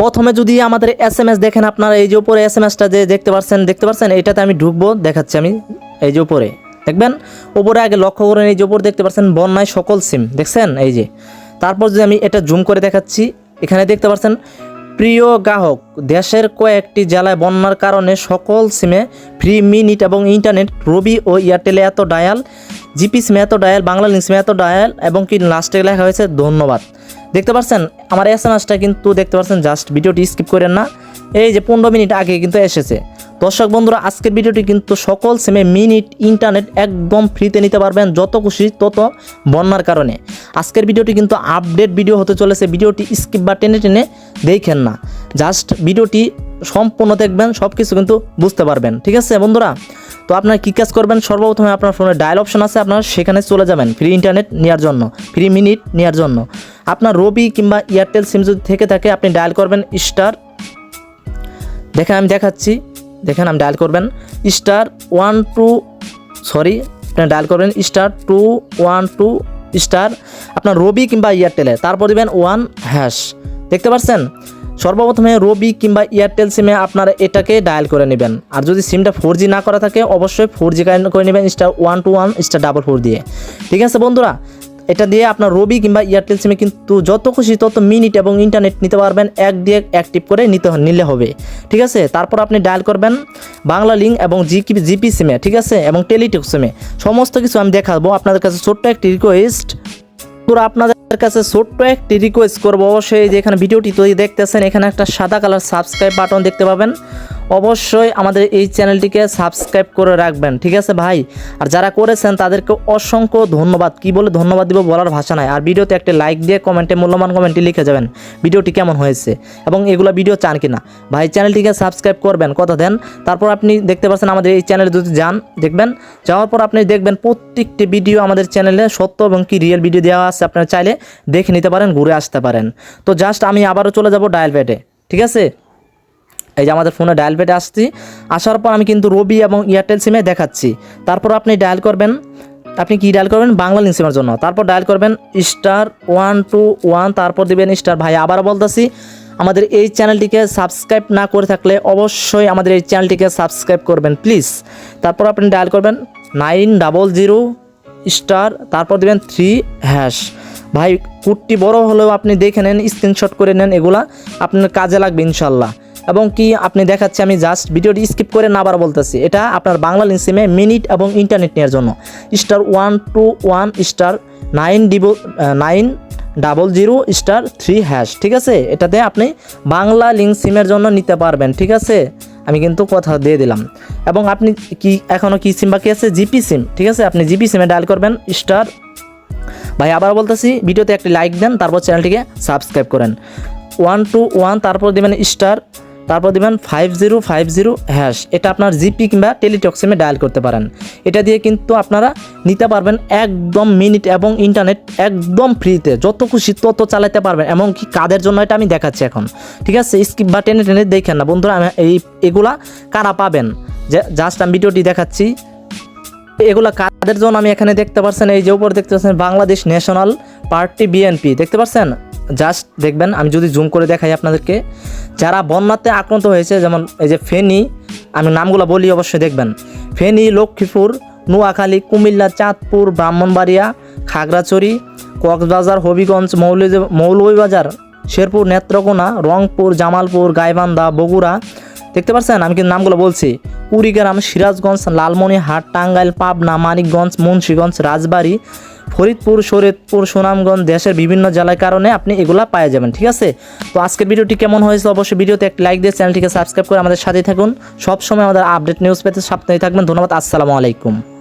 প্রথমে যদি আমাদের এস এম এস দেখেন আপনারা, এই যে উপরে এস এম এসটা যে দেখতে পাচ্ছেন দেখতে পাচ্ছেন এটাতে আমি ঢুকবো, দেখাচ্ছি আমি, এই যে উপরে, দেখবেন? উপরে আগে লক্ষ্য করেন, এই যে উপরে দেখতে পাচ্ছেন বন্যায় সকল সিম, দেখছেন? এই যে, তারপর যদি আমি এটা জুম করে দেখাচ্ছি, এখানে দেখতে পাচ্ছেন প্রিয় গ্রাহক, দেশের কয়েকটি জেলায় বন্যার কারণে সকল সিমে ফ্রি মিনিট এবং ইন্টারনেট, রবি ও এয়ারটেলে এত ডায়াল, জিপি সিমে এত ডায়াল বাংলা লিঙ্ক সিমে এত ডায়াল, এবং কি লাস্টে লেখা হয়েছে, ধন্যবাদ। দেখতে পাচ্ছেন আমার এস এম এসটা কিন্তু দেখতে পাচ্ছেন জাস্ট ভিডিওটি স্কিপ করেন না। এই যে পনেরো মিনিট আগে কিন্তু এসেছে। দর্শক বন্ধুরা, আজকের ভিডিওটি কিন্তু সকল সিমে মিনিট ইন্টারনেট একদম ফ্রিতে নিতে পারবেন, যত খুশি তত বন্যার কারণে। আজকের ভিডিওটি কিন্তু আপডেট ভিডিও হতে চলেছে, ভিডিওটি স্কিপ বা টেনে টেনে দেখেন না। জাস্ট ভিডিওটি সম্পূর্ণ দেখবেন সব কিছু কিন্তু বুঝতে পারবেন, ঠিক আছে বন্ধুরা? তো আপনার কী কাজ করবেন? সর্বপ্রথমে আপনার ফোনে ডায়াল অপশন আছে, আপনার সেখানে চলে যাবেন ফ্রি ইন্টারনেট নেওয়ার জন্য ফ্রি মিনিট নেওয়ার জন্য। আপনার রবি কিংবা এয়ারটেল সিম যদি থেকে থাকে, আপনি ডায়াল করবেন স্টার। দেখেন, আমি দেখাচ্ছি। দেখেন, আমি ডায়াল করবেন স্টার ওয়ান টু, সরি, আপনি ডায়াল করবেন star two one two star আপনার রবি কিংবা এয়ারটেলে। তারপর দেবেন ওয়ান হ্যাশ। দেখতে পাচ্ছেন? সর্বপ্রথমে রবি কিংবা এয়ারটেল সিমে আপনারা এটাকে ডায়াল করে নেবেন। আর যদি সিমটা ফোর না করা থাকে, অবশ্যই ফোর জি করে নেবেন star one two one, star double four দিয়ে। ঠিক আছে বন্ধুরা? এটা দিয়ে আপনার রবি কিংবা এয়ারটেল সিমে কিন্তু যত খুশি তত মিনিট এবং ইন্টারনেট নিতে পারবেন, এক দিয়ে অ্যাক্টিভ করে নিতে নিলে হবে। ঠিক আছে? তারপর আপনি ডায়াল করবেন বাংলা লিঙ্ক এবং জি জিপি সিমে ঠিক আছে? এবং টেলিটক সিমে সমস্ত কিছু আমি দেখাবো। আপনাদের কাছে ছোট্ট একটি রিকোয়েস্ট পুরো আপনাদের কাছে ছোট্ট একটি রিকোয়েস্ট করব। অবশ্যই যে এখানে ভিডিওটি তৈরি দেখতেছেন, এখানে একটা সাদা কালার সাবস্ক্রাইব বাটন দেখতে পাবেন। অবশ্যই আমাদের এই চ্যানেলটিকে সাবস্ক্রাইব করে রাখবেন, ঠিক আছে ভাই? আর যারা করেছেন তাদেরকে অসংখ্য ধন্যবাদ। কি বলে ধন্যবাদ দিব বলার ভাষা নাই। আর ভিডিওতে একটা লাইক দিয়ে কমেন্টে মূল্যবান কমেন্টে লিখে যাবেন, ভিডিওটি কেমন হয়েছে এবং এগুলো ভিডিও চান কিনা। ভাই, চ্যানেলটিকে সাবস্ক্রাইব করবেন, কথা দেন। তারপর আপনি দেখতে পাচ্ছেন আমাদের এই চ্যানেলে যদি যান, দেখবেন। যাওয়ার পর আপনি দেখবেন প্রত্যেকটি ভিডিও আমাদের চ্যানেলে সত্য এবং কি রিয়েল ভিডিও দেওয়া আছে, আপনারা চাইলে দেখে নিতে পারেন, ঘুরে আসতে পারেন। তো জাস্ট আমি আবারও চলে যাব ডায়াল প্যাডে ঠিক আছে? এই যে আমাদের ফোনে ডায়াল প্যাডে আসছি। আসার পর আমি কিন্তু রবি এবং এয়ারটেল সিমে দেখাচ্ছি। তারপর আপনি ডায়াল করবেন। আপনি কি ডায়াল করবেন? বাংলা লিঙ্ক সিমের জন্য। তারপর ডায়াল করবেন স্টার ওয়ান টু ওয়ান তারপর দেবেন স্টার ভাই। আবার বলতেছি, আমাদের এই চ্যানেলটিকে সাবস্ক্রাইব না করে থাকলে অবশ্যই আমাদের এই চ্যানেলটিকে সাবস্ক্রাইব করবেন প্লিজ তারপর আপনি ডায়াল করবেন নাইন ডাবল জিরো স্টার তারপর দেবেন থ্রি হ্যাশ ভাই, কুটটি বড় হলেও আপনি দেখে নেন স্ক্রিনশট করে নেন এগুলা। আপনার কাজে লাগবে, ইনশাল্লাহ। এবং কি আপনি দেখাচ্ছি, আমি জাস্ট ভিডিওটি স্কিপ করে না আবার বলতেছি। এটা আপনার বাংলা লিঙ্ক সিমে মিনিট এবং ইন্টারনেট নেওয়ার জন্য। Star one two one star nine ডিবো nine double zero star three hash ঠিক আছে? এটাতে আপনি বাংলা লিঙ্ক সিমের জন্য নিতে পারবেন, ঠিক আছে? আমি কিন্তু কথা দিয়ে দিলাম। এবং আপনি কি এখনও কি সিম বাকি আছে? জিপি সিম ঠিক আছে? আপনি জিপি সিমে ডায়াল করবেন স্টার ভাই, আবার বলতেছি, ভিডিওতে একটি লাইক দেন, তারপর চ্যানেলটিকে সাবস্ক্রাইব করেন। ওয়ান টু ওয়ান তারপর দেবেন স্টার তারপর দেবেন five zero five zero hash এটা আপনার জিপি কিংবা টেলিটক্সিমে ডায়াল করতে পারেন। এটা দিয়ে কিন্তু আপনারা নিতে পারবেন একদম মিনিট এবং ইন্টারনেট একদম ফ্রিতে যত খুশি তত চালাতে পারবেন। এমনকি কাদের জন্য এটা আমি দেখাচ্ছি এখন। ঠিক আছে? স্কিপ বা টেনে টেনে দেখেন না। বন্ধুরা, আমি এই এগুলা কারা পাবেন? যে জাস্ট আমি ভিডিওটি দেখাচ্ছি। এগুলো কাদের জন্য আমি এখানে দেখতে পাচ্ছেন এই যে উপর দেখতে পাচ্ছেন, বাংলাদেশ ন্যাশনাল পার্টি বিএনপি দেখতে পাচ্ছেন জাস্ট দেখবেন, আমি যদি জুম করে দেখাই আপনাদেরকে, যারা বন্যাতে আক্রান্ত হয়েছে, যেমন এই যে ফেনী, আমি নামগুলো বলি অবশ্যই দেখবেন। ফেনী, লক্ষ্মীপুর, নোয়াখালী, কুমিল্লা, চাঁদপুর, ব্রাহ্মণবাড়িয়া, খাগড়াছড়ি, কক্সবাজার, হবিগঞ্জ মৌলী মৌলভীবাজার, শেরপুর, নেত্রকোনা, রংপুর, জামালপুর, গাইবান্ধা, বগুড়া। দেখতে পাচ্ছেন আমি কিন্তু নামগুলো বলছি। কুড়িগ্রাম, সিরাজগঞ্জ, লালমনিরহাট, টাঙ্গাইল, পাবনা, মানিকগঞ্জ, মুন্সীগঞ্জ, রাজবাড়ী ফরিদপুর, শরীয়তপুর, সুনামগঞ্জ দেশের বিভিন্ন জেলার কারণে আপনি এগুলা পাওয়া যাবেন, ঠিক আছে? তো আজকের ভিডিওটি কেমন হয়েছে অবশ্যই ভিডিওতে একটা লাইক দিয়ে চ্যানেলটিকে সাবস্ক্রাইব করে আমাদের সাথেই থাকুন। সবসময় আমাদের আপডেট নিউজ পেতে সাপ্তাহে থাকবেন। ধন্যবাদ, আসসালামু আলাইকুম।